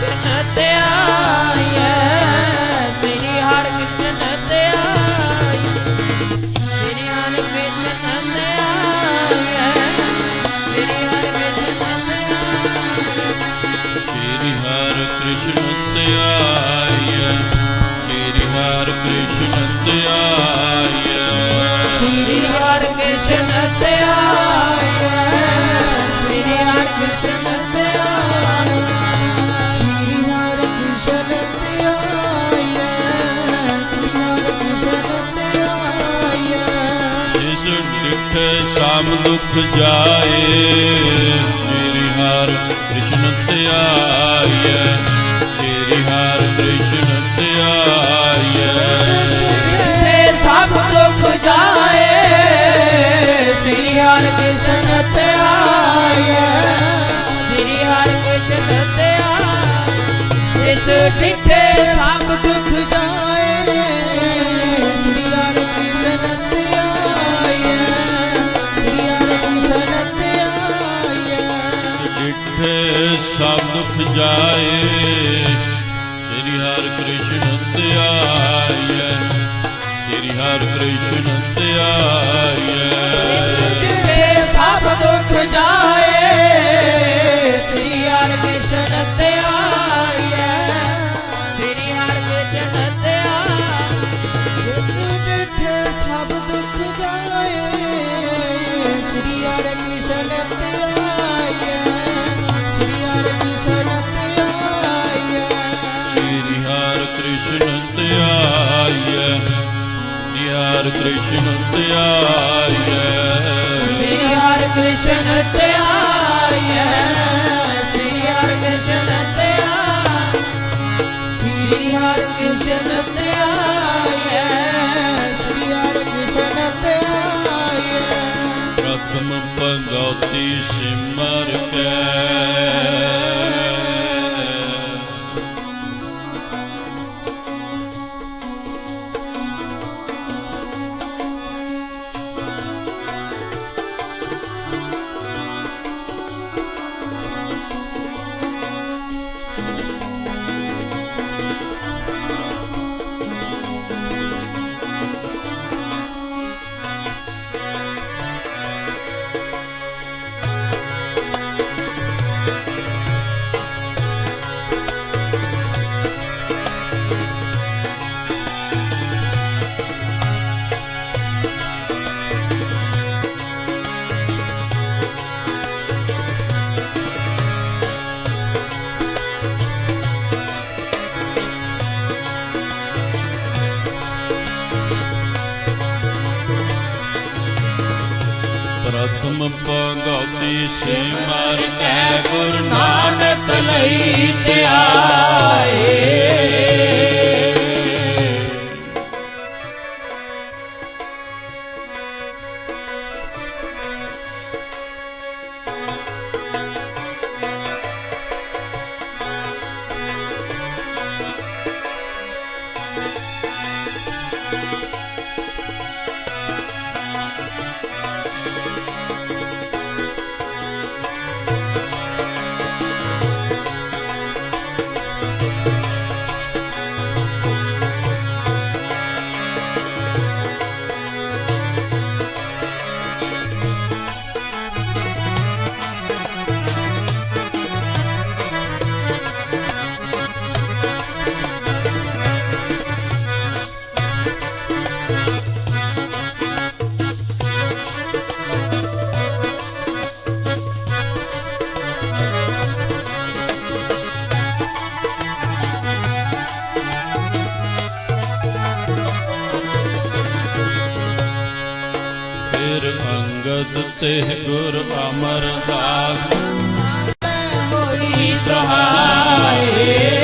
ਹਰਿ ਕ੍ਰਿਸ਼ਨ ਦੁਖ ਜਾਏ ਸ਼੍ਰੀ ਹਰ ਕ੍ਰਿਸ਼ਨ ਧਿਆਇ ਸ਼੍ਰੀ ਹਰਿ ਕ੍ਰਿਸ਼ਨ ਧਿਆਇ ਤੇ ਸਭ ਦੁੱਖ ਜਾਏ, ਸ੍ਰੀ ਹਰ ਕ੍ਰਿਸ਼ਨ ਧਿਆਇ ਸ੍ਰੀ ਹਰ ਕ੍ਰਿਸ਼ਨ ਧਿਆਇ ਇਸ ਡਿਠੇ ਸਭ ਕ੍ਰਿਸ਼ਨ ਧਿਆਇ ਸ਼੍ਰੀ ਹਰਿ ਕ੍ਰਿਸ਼ਨ ਧਿਆਇ ਸ੍ਰੀ ਹਰਿ ਕ੍ਰਿਸ਼ਨ ਸ੍ਰੀ ਹਰਿ ਕ੍ਰਿਸ਼ਨ ਧਿਆਇ ਸ੍ਰੀ ਹਰਿ ਕ੍ਰਿਸ਼ਨ ਧਿਆਇ ਸ੍ਰੀ ਹਰਿ ਕ੍ਰਿਸ਼ਨ ਪ੍ਰਥਮ ਭਗਉਤੀ ਸਿਮਰ ਕੇ। ਪ੍ਰਥਮ ਭਗਉਤੀ ਸਿਮਰ ਕੇ ਗੁਰੂ ਨਾਨਕ ਲਈ ਧਿਆਏ। ਅੰਗਦ ਤੇ ਗੁਰ ਅਮਰਦਾਸ ਹੋਈ ਸਹਾਏ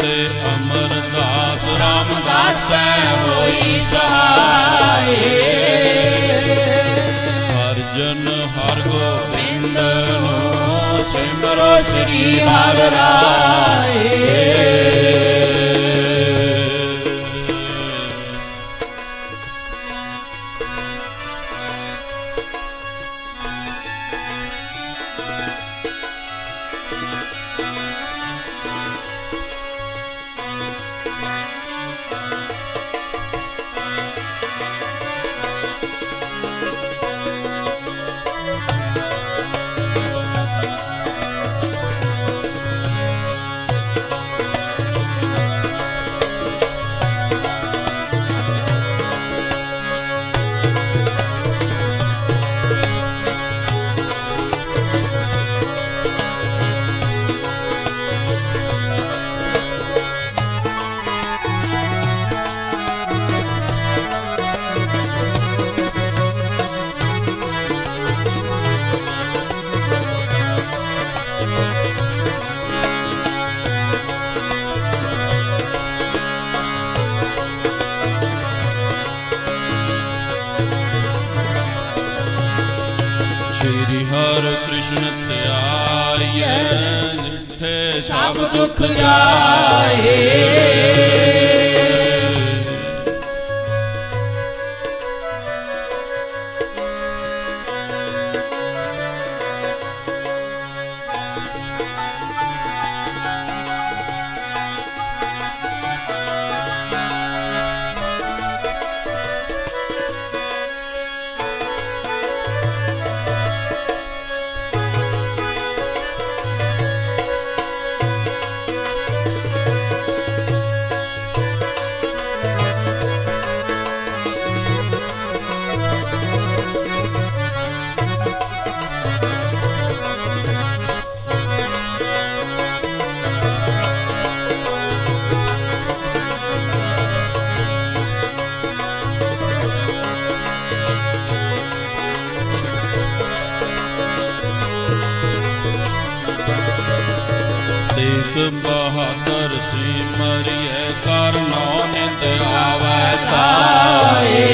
ਗੁਰ ਅਮਰਦਾਸ ਰਾਮਦਾਸ ਦਾਸੈ ਹੋਈ ਸਹਾਏ ਹਰ ਹਰ ਗੋਬਿੰਦ ਨੂੰ ਸਿਮਰੋ ਸ੍ਰੀ ਹਰਿ ਰਾਏ। ਹਰਿ ਕ੍ਰਿਸ਼ਨ ਧਿਆਈਐ ਜਿੱਥੇ ਸਭ ਸਭ ਦੁੱਖ ਜਾਏ। Música ਤੇਗ ਬਹਾਦਰ ਸੀ ਮਰੀਏ ਕਰਨੋ ਨਿਤ ਆਵੈ ਤਾਏ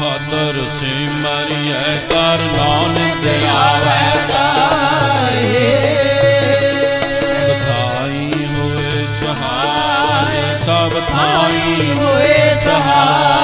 ਬਹਾਦਰ ਸਿਮਰਿਐ ਕਰ ਨਾਨਕ ਆਵੇ ਤਾਏ। ਹੋਏ ਸਹਾਈ ਸਭ ਥਾਈ ਹੋਏ ਸਹਾਈ